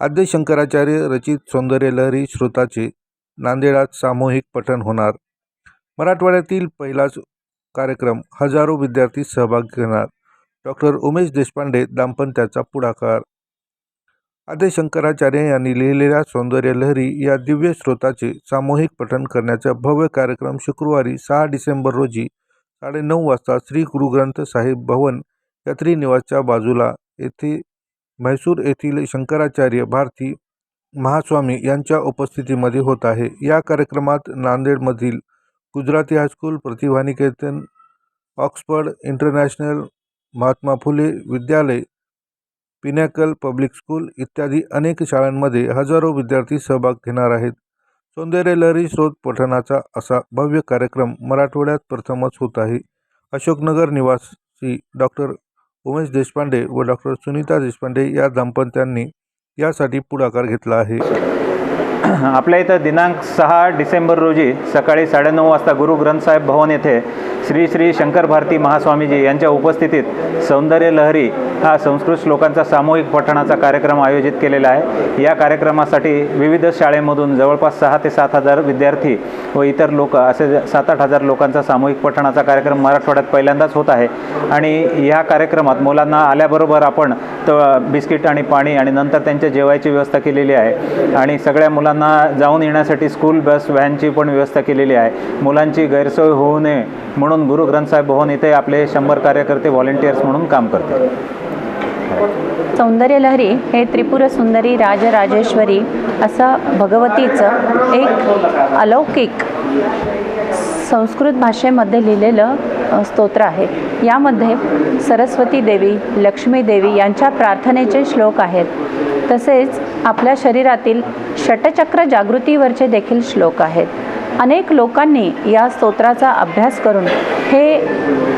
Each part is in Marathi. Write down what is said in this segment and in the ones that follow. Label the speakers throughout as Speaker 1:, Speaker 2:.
Speaker 1: आद्य शंकराचार्य रचित सौंदर्यलहरी श्रोताचे नांदेडात सामूहिक पठण होणार. मराठवाड्यातील पहिलाच कार्यक्रम हजारो विद्यार्थी सहभाग घेणार. डॉक्टर उमेश देशपांडे दाम्पत्याचा पुढाकार. आद्य शंकराचार्य यांनी लिहिलेल्या सौंदर्यलहरी या दिव्य स्रोताचे सामूहिक पठण करण्याचा भव्य कार्यक्रम शुक्रवारी सहा डिसेंबर रोजी साडेनऊ वाजता श्री गुरुग्रंथ साहिब भवन यात्री निवासच्या बाजूला येथे म्हैसूर येथील शंकराचार्य भारती महास्वामी यांच्या उपस्थितीमध्ये होत आहे. या कार्यक्रमात नांदेडमधील Gujarati high school Pratibhaniketan Oxford international Mahatma Phule विद्यालय पिनॅकल पब्लिक स्कूल इत्यादी अनेक शाळांमध्ये हजारो विद्यार्थी सहभाग घेणार आहेत. सौंदर्यलहरी स्रोत पठणाचा असा भव्य कार्यक्रम मराठवाड्यात प्रथमच होत आहे. अशोकनगर निवासी डॉक्टर उमेश देशपांडे व डॉक्टर सुनीता देशपांडे या दाम्पत्यांनी यासाठी पुढाकार घेतला आहे.
Speaker 2: आपल्या इथं दिनांक सहा डिसेंबर रोजी सकाळी साडेनऊ वाजता गुरु ग्रंथसाहेब भवन येथे श्री श्री शंकर भारती महास्वामीजी यांच्या उपस्थितीत सौंदर्य लहरी हा संस्कृत श्लोकांचा सामूहिक पठणाचा कार्यक्रम आयोजित केलेला आहे. या कार्यक्रमासाठी विविध शाळेमधून जवळपास सहा ते सात हजार विद्यार्थी व इतर लोक असे सात आठ हजार लोकांचा सामूहिक पठणाचा कार्यक्रम मराठवाड्यात पहिल्यांदाच होत आहे. आणि ह्या कार्यक्रमात मुलांना आल्याबरोबर आपण त बिस्किट आणि पाणी आणि नंतर त्यांच्या जेवायची व्यवस्था केलेली आहे. आणि सगळ्या मुलांना जाऊन येण्यासाठी स्कूल बस व्हॅनची पण व्यवस्था केलेली आहे. मुलांची गैरसोय होऊ नये म्हणून गुरु ग्रंथसाहेब भवन इथे आपले शंभर कार्यकर्ते व्हॉलेंटियर्स म्हणून काम करते.
Speaker 3: सौंदर्य लहरी हे त्रिपुर सुंदरी राजराजेश्वरी असं भगवतीचं एक अलौकिक संस्कृत भाषेमध्ये लिहिलेलं स्तोत्र आहे. यामध्ये सरस्वती देवी लक्ष्मी देवी यांच्या प्रार्थनेचे श्लोक आहेत. तसेच आपल्या शरीरातील षटचक्र जागृतीवरचे देखील श्लोक आहेत. अनेक लोकांनी या स्तोत्राचा अभ्यास करून हे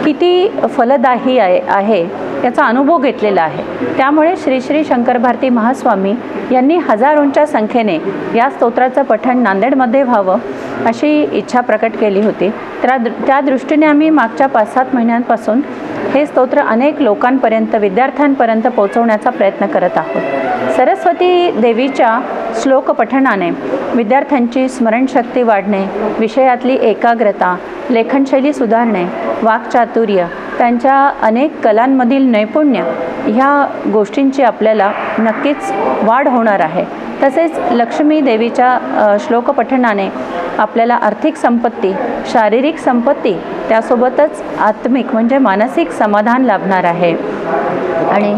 Speaker 3: किती फलदायी आहे आहे याचा अनुभव घेतलेला आहे. त्यामुळे श्री श्री शंकर भारती महास्वामी यांनी हजारोंच्या संख्येने या स्तोत्राचं पठण नांदेडमध्ये व्हावं अशी इच्छा प्रकट केली होती. त्या त्या दृष्टीने आम्ही मागच्या पाच सात महिन्यांपासून हे स्तोत्र अनेक लोकांपर्यंत विद्यार्थ्यांपर्यंत पोहोचवण्याचा प्रयत्न करत आहोत. सरस्वती देवीच्या श्लोक पठणाने विद्यार्थ्यांची स्मरणशक्ती वाढणे विषयातली एकाग्रता लेखनशैली सुधारणे वाक्चातुर्य त्यांच्या अनेक कलांमधील नैपुण्य ह्या गोष्टींची आपल्याला नक्कीच वाढ होणार आहे. तसेच लक्ष्मी देवीच्या श्लोक पठणाने आपल्याला आर्थिक संपत्ती शारीरिक संपत्ती त्यासोबतच आत्मिक म्हणजे मानसिक समाधान लाभणार आहे. आणि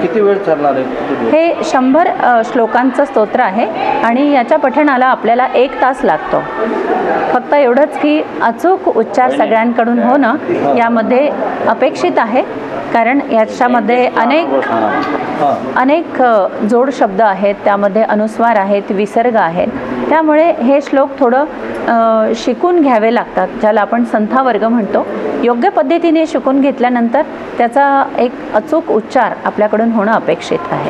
Speaker 4: किती वेळ चालणार आहे
Speaker 3: हे शंभर श्लोकांचं स्तोत्र आहे आणि याच्या पठणाला आपल्याला एक तास लागतो. फक्त एवढंच की अचूक उच्चार सगळ्यांकडून होणं यामध्ये अपेक्षित आहे. कारण याच्यामध्ये अनेक अनेक जोड शब्द आहेत त्यामध्ये अनुस्वार आहेत विसर्ग आहेत. त्यामुळे हे श्लोक थोडं शिकून घ्यावे लागतात ज्याला आपण संथा वर्ग म्हणतो. योग्य पद्धतीने शिकून घेतल्यानंतर त्याचा एक अचूक उच्चार आपल्याकडून होणं अपेक्षित आहे.